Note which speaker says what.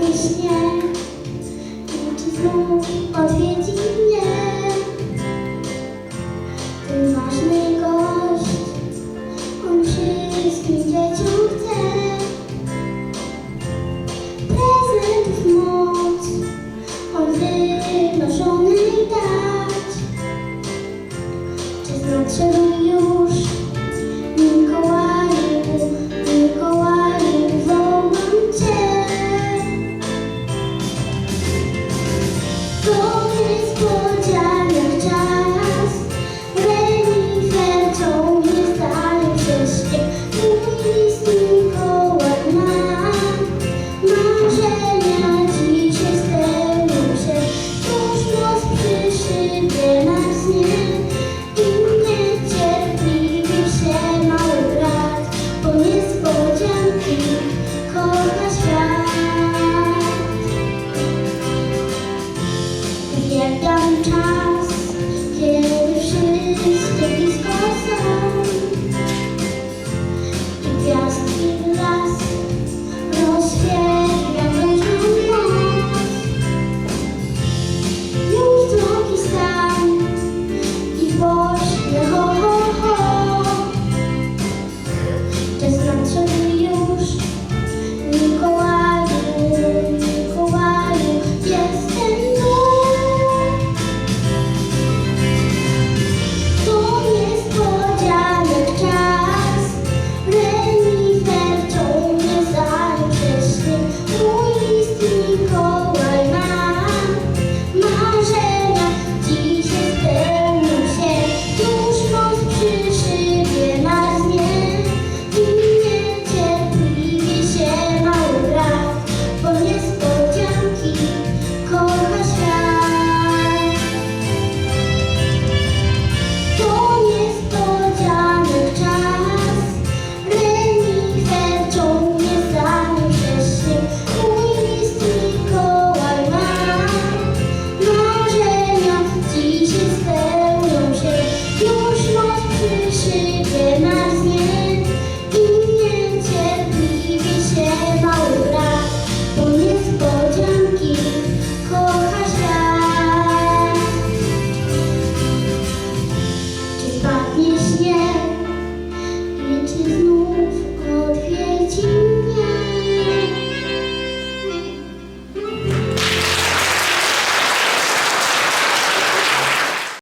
Speaker 1: pieśnie Uciekam czas, kiedy রেখেছি